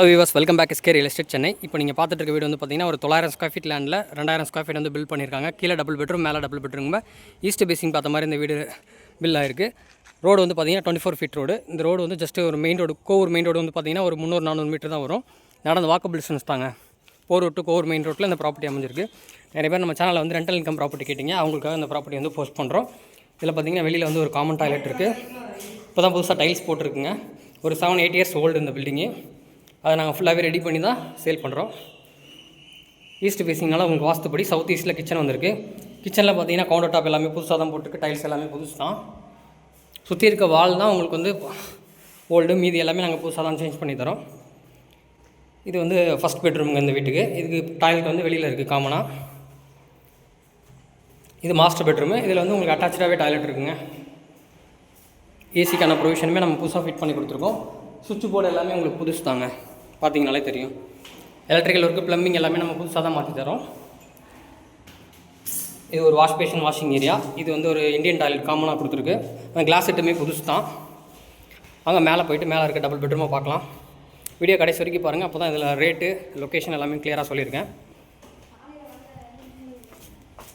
Hello viewers welcome back SK real estate Chennai இப்போ நீங்கள் பார்த்துட்டு இருக்க வீடு வந்து பார்த்தீங்கன்னா ஒரு தொள்ளாயிரம் ஸ்கொயர் ஃபீட் லேண்டில் ரெண்டாயிரம் ஸ்கொயர் ஃபீட் வந்து பில் பண்ணியிருக்காங்க. கீழே டபுள் பெட்ரூம் மேலே டபுள் பெட்ரூம் ஈஸ்ட் பேசிங் பார்த்த மாதிரி இந்த வீடு பில் ஆயிருக்கு. ரோடு வந்து பார்த்தீங்கன்னா டுவெண்ட்டி ஃபோர் ஃபீட் ரோடு இந்த ரோடு வந்து ஜஸ்ட் ஒரு main road Kovur main road வந்து பார்த்தீங்கன்னா ஒரு முந்நூறு நானூறு மீட்டர் தான் வரும். நடந்து வாக்கபிள் டிஸ்டன்ஸ் தாங்க. போர் டு கோவூர் மெயின் ரோட்டில் இந்த ப்ராப்பர்ட்டி அமைஞ்சிருக்கு. நிறைய பேர் நம்ம சேனலில் வந்து ரெண்டல் இன்கம் ப்ராப்பர்ட்டி கேட்டிங்க. அவங்களுக்காக இந்த ப்ராப்பர்ட்டி வந்து போஸ்ட் பண்ணுறோம் இதில் பார்த்தீங்கன்னா வெளியில் வந்து ஒரு காமன் டாய்லெட் இருக்குது இப்போ தான் புதுசாக டைல்ஸ் போட்டிருக்குங்க. ஒரு செவன் எயிட் இயர்ஸ் ஓல்டு இந்த பில்டிங்கு அதை நாங்கள் ஃபுல்லாகவே ரெடி பண்ணி தான் சேல் பண்ணுறோம் ஈஸ்ட் ஃபேஸிங்னால உங்களுக்கு வாஸ்துப்படி சவுத் ஈஸ்ட்டில் கிச்சன் வந்திருக்கு. கிச்சனில் பார்த்தீங்கன்னா கவுண்டர் டாப் எல்லாமே புதுசாக தான் போட்டிருக்கு. டைல்ஸ் எல்லாமே புதுசு தான் சுற்றி இருக்க வால் தான் உங்களுக்கு வந்து ஓல்டு மீதி எல்லாமே நாங்கள் புதுசாக தான் சேஞ்ச் பண்ணி தரோம். இது வந்து ஃபஸ்ட் பெட்ரூமுங்க இந்த வீட்டுக்கு. இதுக்கு டாய்லெட் வந்து வெளியில் இருக்குது காமனாக இது மாஸ்டர் பெட்ரூமு இதில் வந்து உங்களுக்கு அட்டாச்சாகவே டாய்லெட் இருக்குங்க. ஏசிக்கான ப்ரொவிஷனுமே நம்ம புதுசாக ஃபிட் பண்ணி கொடுத்துருக்கோம். சுவிட்ச் போர்டு எல்லாமே உங்களுக்கு புதுசு தாங்க பார்த்தீங்கனாலே தெரியும். எலக்ட்ரிக்கல் ஒர்க்கு ப்ளம்பிங் எல்லாமே நம்ம புதுசாக தான் மாற்றி தரோம். இது ஒரு வாஷ் பேஷன் வாஷிங் ஏரியா இது வந்து ஒரு இந்தியன் டாய்லெட் காமனாக கொடுத்துருக்கு. கிளாஸ் செட்டுமே புதுசு தான். அங்கே மேலே போயிட்டு மேலே இருக்க டபுள் பெட்ரூமை பார்க்கலாம். வீடியோ கடைசி வரைக்கும் பாருங்கள் அப்போ தான் இதில் ரேட்டு லொக்கேஷன் எல்லாமே கிளியராக சொல்லியிருக்கேன்.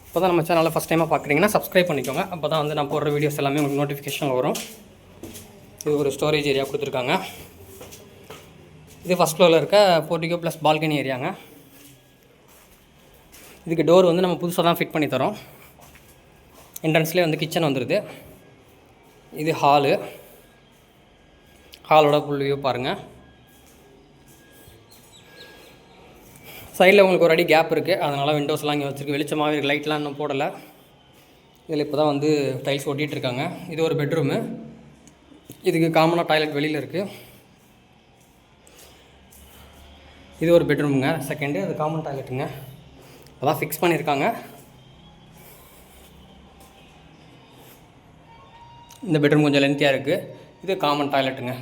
இப்போ தான் நம்ம சேனலில் ஃபஸ்ட் டைமாக பார்க்குறீங்கன்னா சப்ஸ்கிரைப் பண்ணிக்கோங்க. அப்போ தான் வந்து நான் போடுற வீடியோஸ் எல்லாமே உங்களுக்கு நோட்டிஃபிகேஷன் வரும். இது ஒரு ஸ்டோரேஜ் ஏரியா கொடுத்துருக்காங்க. இது ஃபஸ்ட் ஃப்ளோரில் இருக்க போர்ட்டிகோ ப்ளஸ் பால்கனி ஏரியாங்க இதுக்கு டோர் வந்து நம்ம புதுசாக தான் ஃபிட் பண்ணி தரோம். என்ட்ரன்ஸ்லேயே வந்து கிச்சன் வந்துடுது இது ஹாலு ஹாலோட ஃபுல் வியூ பாருங்கள் சைடில் உங்களுக்கு ஒரு அடி கேப் இருக்குது அதனால் விண்டோஸ்லாம் இங்கே வச்சுருக்கு. வெளிச்சமாகவே இருக்குது லைட்லாம் இன்னும் போடலை. இதில் இப்போ தான் வந்து டைல்ஸ் ஒட்டிகிட்டு இருக்காங்க. இது ஒரு பெட்ரூமு இதுக்கு காமனாக டாய்லெட் வெளியில் இருக்குது இது ஒரு பெட்ரூமுங்க. செகண்டு அது காமன் டாய்லெட்டுங்க அதான் ஃபிக்ஸ் பண்ணியிருக்காங்க இந்த பெட்ரூம் கொஞ்சம் லென்த்தியாக இருக்குது இது காமன் டாய்லெட்டுங்க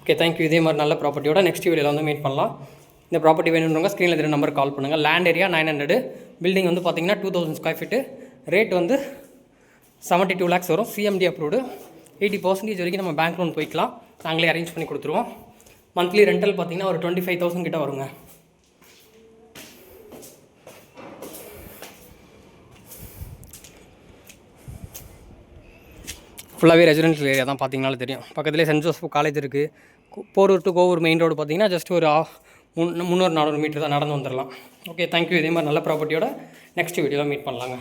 ஓகே தேங்க்யூ இதே மாதிரி நல்ல ப்ராப்பர்ட்டியோட நெக்ஸ்ட் வீடியோவில் வந்து மீட் பண்ணலாம். இந்த ப்ராப்பர்ட்டி வேணுன்றவங்க ஸ்க்ரீனில் தெரிய நம்பர் கால் பண்ணுங்கள் land area nine hundred building வந்து பார்த்தீங்கன்னா two thousand square feet rate வந்து செவன்ட்டி டூ லேக்ஸ் வரும் சிஎம்டி அப்ரூவ்டு எயிட்டி பர்சன்டேஜ் வரைக்கும் நம்ம பேங்க் லோன் போய்க்கலாம். நாங்களே அரேஞ்ச் பண்ணி கொடுத்துருவோம். மந்த்லி ரெண்டல் பார்த்தீங்கன்னா ஒரு டுவெண்ட்டி ஃபைவ் தௌசண்ட் கிட்ட வருங்க. ஃபுல்லாகவே ரெசிடென்ஷியல் ஏரியா தான் பார்த்தீங்கனாலும் தெரியும். பக்கத்துலேயே சென்ட் ஜோசப் காலேஜ் இருக்குது Porur to Kovur main road பார்த்தீங்கன்னா ஜஸ்ட் ஒரு ஆஃப் முன் முந்நூறு நானூறு மீட்டர் தான் நடந்து வந்துடலாம் ஓகே தேங்க்யூ இதே மாதிரி நல்ல ப்ராப்பர்ட்டியோட நெக்ஸ்ட் வீடியோவில் மீட் பண்ணலாங்க.